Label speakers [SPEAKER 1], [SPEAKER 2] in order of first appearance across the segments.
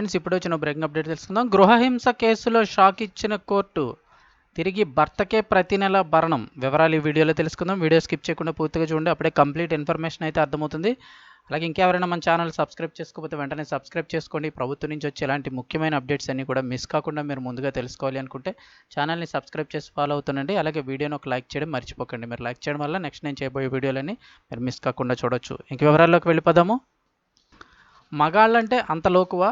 [SPEAKER 1] Friends ఇప్పుడు వచ్చిన breaking update తెలుసుకుందాం. గృహహింస కేసులో షాక్ ఇచ్చిన కోర్టు తిరిగి భర్తకే ప్రతి నెల భరణం. వివరాలు ఈ వీడియోలో తెలుసుకుందాం. వీడియో స్కిప్ చేయకుండా పూర్తిగా చూడండి. అప్పుడే కంప్లీట్ ఇన్ఫర్మేషన్ అయితే అర్థమవుతుంది. అలాగే ఇంకెవరైనా మన ఛానల్ సబ్స్క్రైబ్ చేసుకోకపోతే వెంటనే సబ్స్క్రైబ్ చేసుకోండి. ప్రభుత్వం నుంచి వచ్చే ఇలాంటి ముఖ్యమైన అప్డేట్స్ అన్నీ కూడా మిస్ కాకుండా మీరు ముందుగా తెలుసుకోవాలి అనుకుంటే ఛానల్ని సబ్స్క్రైబ్ చేసి ఫాలో అవుతుండండి. అలాగే వీడియోని ఒక లైక్ చేయడం మర్చిపోకండి. మీరు లైక్ చేయడం వల్ల నెక్స్ట్ నేను చేయబోయే వీడియోలని మీరు మిస్ కాకుండా చూడొచ్చు. ఇంక వివరాల్లోకి వెళ్ళిపోదాము. మగాళ్ళంటే అంత లోకువా?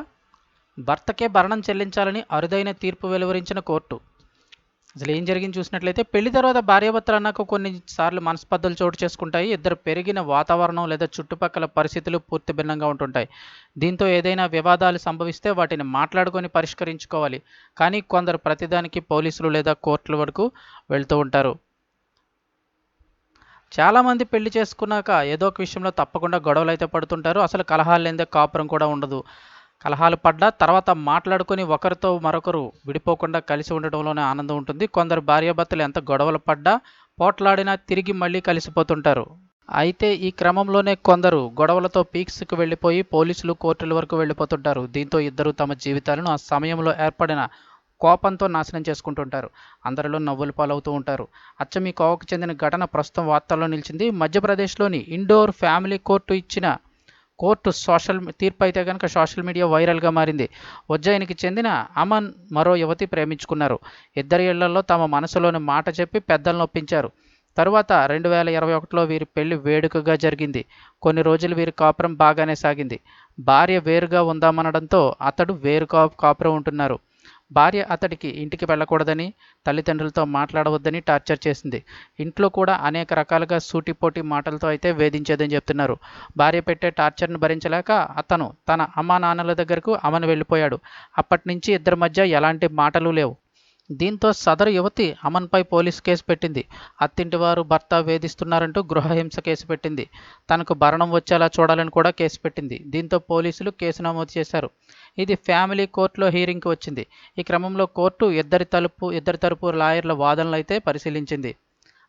[SPEAKER 1] భర్తకే భరణం చెల్లించాలని అరుదైన తీర్పు వెలువరించిన కోర్టు. అసలు ఏం జరిగింది చూసినట్లయితే పెళ్ళి తర్వాత భార్యాభర్తలు అన్నాక కొన్నిసార్లు మనస్పర్ధలు చోటు చేసుకుంటాయి. ఇద్దరు పెరిగిన వాతావరణం లేదా చుట్టుపక్కల పరిస్థితులు పూర్తి భిన్నంగా ఉంటుంటాయి. దీంతో ఏదైనా వివాదాలు సంభవిస్తే వాటిని మాట్లాడుకొని పరిష్కరించుకోవాలి. కానీ కొందరు ప్రతిదానికి పోలీసులు లేదా కోర్టుల వరకు వెళ్తూ ఉంటారు. చాలామంది పెళ్ళి చేసుకున్నాక ఏదో ఒక విషయంలో తప్పకుండా గొడవలు అయితే పడుతుంటారు. అసలు కలహాలు లేదా కాపురం కూడా ఉండదు. కలహాలు పడ్డా తర్వాత మాట్లాడుకొని ఒకరితో మరొకరు విడిపోకుండా కలిసి ఉండడంలోనే ఆనందం ఉంటుంది. కొందరు భార్యాభర్తలు ఎంత గొడవలు పడ్డా పోట్లాడినా తిరిగి మళ్ళీ కలిసిపోతుంటారు. అయితే ఈ క్రమంలోనే కొందరు గొడవలతో పీక్స్కి వెళ్ళిపోయి పోలీసులు కోర్టుల వరకు వెళ్ళిపోతుంటారు. దీంతో ఇద్దరు తమ జీవితాలను ఆ సమయంలో ఏర్పడిన కోపంతో నాశనం చేసుకుంటుంటారు. అందరిలో నవ్వులు పాలవుతూ ఉంటారు. అచ్చం ఈ కోవకు చెందిన ఘటన ప్రస్తుతం వార్తల్లో నిలిచింది. మధ్యప్రదేశ్లోని ఇండోర్ ఫ్యామిలీ కోర్టు ఇచ్చిన కోర్టు సోషల్ తీర్పు అయితే కనుక సోషల్ మీడియా వైరల్గా మారింది. ఉజ్జయినికి చెందిన అమన్ మరో యువతి ప్రేమించుకున్నారు. ఇద్దరి ఇళ్ళలో తమ మనసులోని మాట చెప్పి పెద్దలను ఒప్పించారు. తరువాత రెండు వేల ఇరవై ఒకటిలో వీరి పెళ్ళి వేడుకగా జరిగింది. కొన్ని రోజులు వీరి కాపురం బాగానే సాగింది. భార్య వేరుగా ఉందామనడంతో అతడు వేరు కాపురం ఉంటున్నారు. భార్య అతడికి ఇంటికి వెళ్ళకూడదని తల్లిదండ్రులతో మాట్లాడవద్దని టార్చర్ చేసింది. ఇంట్లో కూడా అనేక రకాలుగా సూటిపోటి మాటలతో అయితే వేధించేదని చెప్తున్నారు. భార్య పెట్టే టార్చర్ను భరించలేక అతను తన అమ్మా నాన్నల దగ్గరకు అమను వెళ్ళిపోయాడు. అప్పటి నుంచి ఇద్దరి మధ్య ఎలాంటి మాటలు లేవు. దీంతో సదరు యువతి అమన్పై పోలీసు కేసు పెట్టింది. అత్తింటి వారు భర్త వేధిస్తున్నారంటూ గృహహింస కేసు పెట్టింది. తనకు భరణం వచ్చేలా చూడాలని కూడా కేసు పెట్టింది. దీంతో పోలీసులు కేసు నమోదు చేశారు. ఇది ఫ్యామిలీ కోర్టులో హీరింగ్కి వచ్చింది. ఈ క్రమంలో కోర్టు ఇద్దరి తలుపు ఇద్దరి తరపు లాయర్ల వాదనలు అయితే పరిశీలించింది.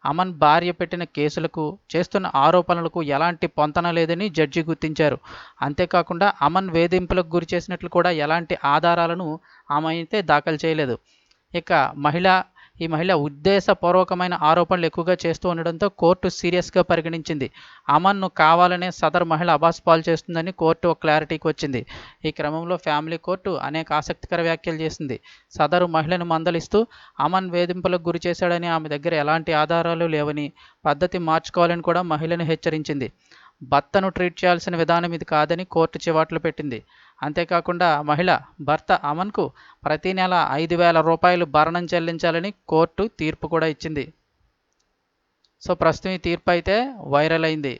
[SPEAKER 1] అమన్ భార్య పెట్టిన కేసులకు చేస్తున్న ఆరోపణలకు ఎలాంటి పొంతన లేదని జడ్జి గుర్తించారు. అంతేకాకుండా అమన్ వేధింపులకు గురి చేసినట్లు కూడా ఎలాంటి ఆధారాలను ఆమె అయితే దాఖలు చేయలేదు. ఇక మహిళ ఈ మహిళ ఉద్దేశపూర్వకమైన ఆరోపణలు ఎక్కువగా చేస్తూ ఉండడంతో కోర్టు సీరియస్గా పరిగణించింది. అమన్ను కావాలనే సదర్ మహిళ అబాస్ పాలు చేస్తుందని కోర్టు ఒక క్లారిటీకి వచ్చింది. ఈ క్రమంలో ఫ్యామిలీ కోర్టు అనేక ఆసక్తికర వ్యాఖ్యలు చేసింది. సదరు మహిళను మందలిస్తూ అమన్ వేధింపులకు గురి చేశాడని ఆమె దగ్గర ఎలాంటి ఆధారాలు లేవని పద్ధతి మార్చుకోవాలని కూడా మహిళను హెచ్చరించింది. భర్తను ట్రీట్ చేయాల్సిన విధానం ఇది కాదని కోర్టు చివాట్లు పెట్టింది. అంతేకాకుండా మహిళ భర్త అమన్కు ప్రతి నెల ఐదు వేల రూపాయలు భరణం చెల్లించాలని కోర్టు తీర్పు కూడా ఇచ్చింది. సో ప్రస్తుతం ఈ తీర్పు అయితే వైరల్ అయింది.